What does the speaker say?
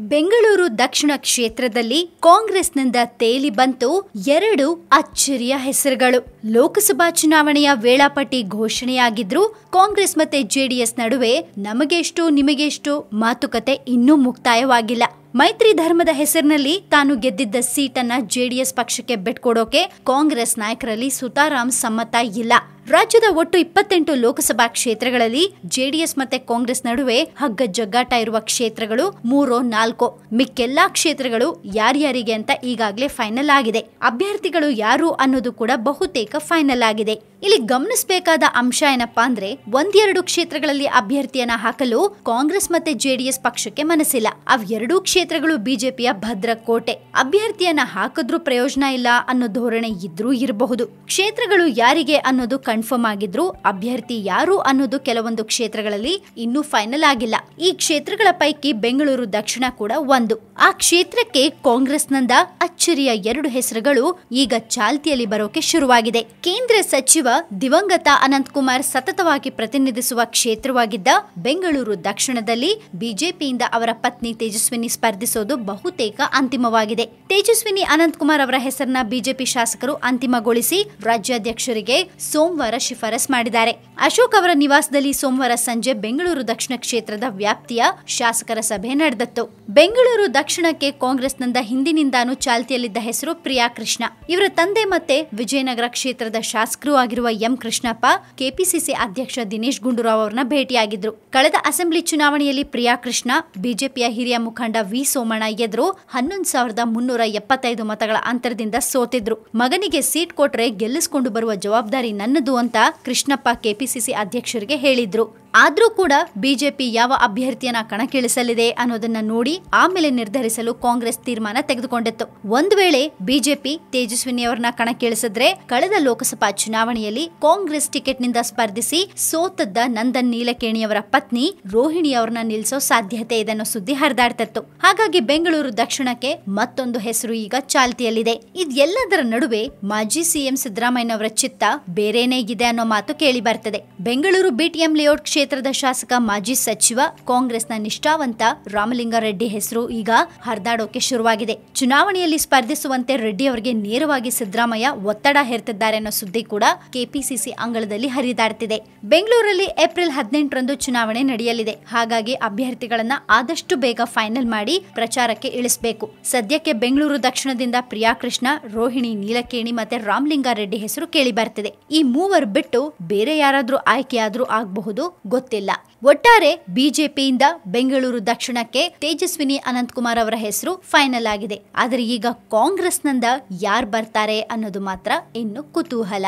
ಬೆಂಗಳೂರು ದಕ್ಷಿಣ ಕ್ಷೇತ್ರದಲ್ಲಿ ಕಾಂಗ್ರೆಸ್ನಿಂದ ತೇಲಿ ಬಂತು ಎರಡು ಅಚ್ಚರಿಯ ಹೆಸರುಗಳು. ಲೋಕಸಭಾ ಚುನಾವಣೆಯ ವೇಳಾಪಟ್ಟಿ ಘೋಷಣೆಯಾಗಿದ್ರು ಕಾಂಗ್ರೆಸ್ ಮತ್ತೆ ಜೆಡಿಎಸ್ ನಡುವೆ ನಮಗೆಷ್ಟು ನಿಮಗೆಷ್ಟು ಮಾತುಕತೆ ಇನ್ನೂ ಮುಕ್ತಾಯವಾಗಿಲ್ಲ. ಮೈತ್ರಿ ಧರ್ಮದ ಹೆಸರಿನಲ್ಲಿ ತಾನು ಗೆದ್ದಿದ್ದ ಸೀಟನ್ನ ಜೆಡಿಎಸ್ ಪಕ್ಷಕ್ಕೆ ಬಿಟ್ಕೊಡೋಕೆ ಕಾಂಗ್ರೆಸ್ ನಾಯಕರಲ್ಲಿ ಸುತಾರಾಮ್ ಸಮ್ಮತ ಇಲ್ಲ. ರಾಜ್ಯದ ಒಟ್ಟು ಇಪ್ಪತ್ತೆಂಟು ಲೋಕಸಭಾ ಕ್ಷೇತ್ರಗಳಲ್ಲಿ ಜೆಡಿಎಸ್ ಮತ್ತೆ ಕಾಂಗ್ರೆಸ್ ನಡುವೆ ಹಗ್ಗ ಜಗ್ಗಾಟ ಇರುವ ಕ್ಷೇತ್ರಗಳು ಮೂರೋ, ನಾಲ್ಕು. ಮಿಕ್ಕೆಲ್ಲಾ ಕ್ಷೇತ್ರಗಳು ಯಾರ್ಯಾರಿಗೆ ಅಂತ ಈಗಾಗಲೇ ಫೈನಲ್ ಆಗಿದೆ. ಅಭ್ಯರ್ಥಿಗಳು ಯಾರು ಅನ್ನೋದು ಕೂಡ ಬಹುತೇಕ ಫೈನಲ್ ಆಗಿದೆ. ಇಲ್ಲಿ ಗಮನಿಸಬೇಕಾದ ಅಂಶ ಏನಪ್ಪಾ ಅಂದ್ರೆ ಒಂದೆರಡು ಕ್ಷೇತ್ರಗಳಲ್ಲಿ ಅಭ್ಯರ್ಥಿಯನ್ನ ಹಾಕಲು ಕಾಂಗ್ರೆಸ್ ಮತ್ತೆ ಜೆಡಿಎಸ್ ಪಕ್ಷಕ್ಕೆ ಮನಸ್ಸಿಲ್ಲ. ಅವ್ ಕ್ಷೇತ್ರಗಳು ಬಿಜೆಪಿಯ ಭದ್ರ ಕೋಟೆ ಅಭ್ಯರ್ಥಿಯನ್ನ ಹಾಕಿದ್ರೂ ಪ್ರಯೋಜನ ಇಲ್ಲ ಅನ್ನೋ ಧೋರಣೆ ಇದ್ರೂ ಇರಬಹುದು. ಕ್ಷೇತ್ರಗಳು ಯಾರಿಗೆ ಅನ್ನೋದು ಕನ್ಫರ್ಮ್ ಆಗಿದ್ರು ಅಭ್ಯರ್ಥಿ ಯಾರು ಅನ್ನೋದು ಕೆಲವೊಂದು ಕ್ಷೇತ್ರಗಳಲ್ಲಿ ಇನ್ನೂ ಫೈನಲ್ ಆಗಿಲ್ಲ. ಈ ಕ್ಷೇತ್ರಗಳ ಪೈಕಿ ಬೆಂಗಳೂರು ದಕ್ಷಿಣ ಕೂಡ ಒಂದು. ಆ ಕ್ಷೇತ್ರಕ್ಕೆ ಕಾಂಗ್ರೆಸ್ನಿಂದ ಅಚ್ಚರಿಯ ಎರಡು ಹೆಸರುಗಳು ಈಗ ಚಾಲ್ತಿಯಲ್ಲಿ ಬರೋಕೆ ಶುರುವಾಗಿದೆ. ಕೇಂದ್ರ ಸಚಿವ ದಿವಂಗತ ಅನಂತಕುಮಾರ್ ಸತತವಾಗಿ ಪ್ರತಿನಿಧಿಸುವ ಕ್ಷೇತ್ರವಾಗಿದ್ದ ಬೆಂಗಳೂರು ದಕ್ಷಿಣದಲ್ಲಿ ಬಿಜೆಪಿಯಿಂದ ಅವರ ಪತ್ನಿ ತೇಜಸ್ವಿನಿ ಸ್ಪರ್ಧಿಸೋದು ಬಹುತೇಕ ಅಂತಿಮವಾಗಿದೆ. ತೇಜಸ್ವಿನಿ ಅನಂತಕುಮಾರ್ ಅವರ ಹೆಸರನ್ನ ಬಿಜೆಪಿ ಶಾಸಕರು ಅಂತಿಮಗೊಳಿಸಿ ರಾಜ್ಯಾಧ್ಯಕ್ಷರಿಗೆ ಸೋಮವಾರ ಶಿಫಾರಸ್ ಮಾಡಿದ್ದಾರೆ. ಅಶೋಕ್ ಅವರ ನಿವಾಸದಲ್ಲಿ ಸೋಮವಾರ ಸಂಜೆ ಬೆಂಗಳೂರು ದಕ್ಷಿಣ ಕ್ಷೇತ್ರದ ವ್ಯಾಪ್ತಿಯ ಶಾಸಕರ ಸಭೆ ನಡೆದತ್ತು. ಬೆಂಗಳೂರು ದಕ್ಷಿಣಕ್ಕೆ ಕಾಂಗ್ರೆಸ್ನಿಂದ ಹಿಂದಿನಿಂದಾನು ಚಾಲ್ತಿಯಲ್ಲಿದ್ದ ಹೆಸರು ಪ್ರಿಯಾ ಕೃಷ್ಣ. ಇವರ ತಂದೆ ಮತ್ತೆ ವಿಜಯನಗರ ಕ್ಷೇತ್ರದ ಶಾಸಕರು ಆಗಿರುವ ಎಂ ಕೃಷ್ಣಪ್ಪ, ಕೆಪಿಸಿಸಿ ಅಧ್ಯಕ್ಷ ದಿನೇಶ್ ಗುಂಡೂರಾವ್ ಅವರನ್ನ ಭೇಟಿಯಾಗಿದ್ರು. ಕಳೆದ ಅಸೆಂಬ್ಲಿ ಚುನಾವಣೆಯಲ್ಲಿ ಪ್ರಿಯಾ ಕೃಷ್ಣ, ಬಿಜೆಪಿಯ ಹಿರಿಯ ಮುಖಂಡ ವಿ ಸೋಮಣ್ಣ ಎದುರು ಹನ್ನೊಂದು ಸಾವಿರದ ಮುನ್ನೂರ ಎಪ್ಪತ್ತೈದು ಮತಗಳ ಅಂತರದಿಂದ ಸೋತಿದ್ರು. ಮಗನಿಗೆ ಸೀಟ್ ಕೊಟ್ರೆ ಗೆಲ್ಲಿಸಿಕೊಂಡು ಬರುವ ಜವಾಬ್ದಾರಿ ನನ್ನದು ಅಂತ ಕೃಷ್ಣಪ್ಪ ಕೆಪಿಸಿಸಿ ಅಧ್ಯಕ್ಷರಿಗೆ ಹೇಳಿದ್ರು. ಆದ್ರೂ ಕೂಡ ಬಿಜೆಪಿ ಯಾವ ಅಭ್ಯರ್ಥಿಯನ್ನ ಕಣಕ್ಕಿಳಿಸಲಿದೆ ಅನ್ನೋದನ್ನ ನೋಡಿ ಆಮೇಲೆ ನಿರ್ಧರಿಸಲು ಕಾಂಗ್ರೆಸ್ ತೀರ್ಮಾನ ತೆಗೆದುಕೊಂಡಿತ್ತು. ಒಂದು ವೇಳೆ ಬಿಜೆಪಿ ತೇಜಸ್ವಿನಿ ಅವರನ್ನ ಕಣಕ್ಕಿಳಿಸಿದ್ರೆ ಕಳೆದ ಲೋಕಸಭಾ ಚುನಾವಣೆಯಲ್ಲಿ ಕಾಂಗ್ರೆಸ್ ಟಿಕೆಟ್ನಿಂದ ಸ್ಪರ್ಧಿಸಿ ಸೋತದ್ದ ನಂದನ್ ನೀಲಕೇಣಿಯವರ ಪತ್ನಿ ರೋಹಿಣಿ ಅವರನ್ನ ನಿಲ್ಲಿಸೋ ಸಾಧ್ಯತೆ ಇದೆ ಅನ್ನೋ ಸುದ್ದಿ ಹರಿದಾಡ್ತಿತ್ತು. ಹಾಗಾಗಿ ಬೆಂಗಳೂರು ದಕ್ಷಿಣಕ್ಕೆ ಮತ್ತೊಂದು ಹೆಸರು ಈಗ ಚಾಲ್ತಿಯಲ್ಲಿದೆ. ಇದೆಲ್ಲದರ ನಡುವೆ ಮಾಜಿ ಸಿಎಂ ಸಿದ್ದರಾಮಯ್ಯನವರ ಚಿತ್ತ ಬೇರೇನೇ ಇದೆ ಅನ್ನೋ ಮಾತು ಕೇಳಿ ಬರ್ತದೆ. ಬೆಂಗಳೂರು ಬಿಟಿಎಂ ಲೇಔಟ್ ಕ್ಷೇತ್ರದ ಶಾಸಕ, ಮಾಜಿ ಸಚಿವ, ಕಾಂಗ್ರೆಸ್ನ ನಿಷ್ಠಾವಂತ ರಾಮಲಿಂಗಾರೆಡ್ಡಿ ಹೆಸರು ಈಗ ಹರಿದಾಡೋಕೆ ಶುರುವಾಗಿದೆ. ಚುನಾವಣೆಯಲ್ಲಿ ಸ್ಪರ್ಧಿಸುವಂತೆ ರೆಡ್ಡಿ ಅವರಿಗೆ ನೇರವಾಗಿ ಸಿದ್ದರಾಮಯ್ಯ ಒತ್ತಡ ಹೇರ್ತಿದ್ದಾರೆ ಅನ್ನೋ ಸುದ್ದಿ ಕೂಡ ಕೆಪಿಸಿಸಿ ಅಂಗಳದಲ್ಲಿ ಹರಿದಾಡ್ತಿದೆ. ಬೆಂಗಳೂರಲ್ಲಿ ಏಪ್ರಿಲ್ ಹದಿನೆಂಟರಂದು ಚುನಾವಣೆ ನಡೆಯಲಿದೆ. ಹಾಗಾಗಿ ಅಭ್ಯರ್ಥಿಗಳನ್ನ ಆದಷ್ಟು ಬೇಗ ಫೈನಲ್ ಮಾಡಿ ಪ್ರಚಾರಕ್ಕೆ ಇಳಿಸಬೇಕು. ಸದ್ಯಕ್ಕೆ ಬೆಂಗಳೂರು ದಕ್ಷಿಣದಿಂದ ಪ್ರಿಯಾಕೃಷ್ಣ ರೋಹಿಣಿ ನೀಲಕೇಣಿ ಮತ್ತೆ ರಾಮಲಿಂಗಾರೆಡ್ಡಿ ಹೆಸರು ಕೇಳಿ ಬರ್ತಿದೆ. ಈ ಮೂವರು ಬಿಟ್ಟು ಬೇರೆ ಯಾರಾದ್ರೂ ಆಯ್ಕೆಯಾದ್ರೂ ಆಗಬಹುದು. ಗೊತ್ತಿಲ್ಲ. ಒಟ್ಟಾರೆ ಬಿಜೆಪಿಯಿಂದ ಬೆಂಗಳೂರು ದಕ್ಷಿಣಕ್ಕೆ ತೇಜಸ್ವಿನಿ ಅನಂತಕುಮಾರ್ ಅವರ ಹೆಸರು ಫೈನಲ್ ಆಗಿದೆ. ಆದರೆ ಈಗ ಕಾಂಗ್ರೆಸ್ನಿಂದ ಯಾರು ಬರ್ತಾರೆ ಅನ್ನೋದು ಮಾತ್ರ ಇನ್ನು ಕುತೂಹಲ.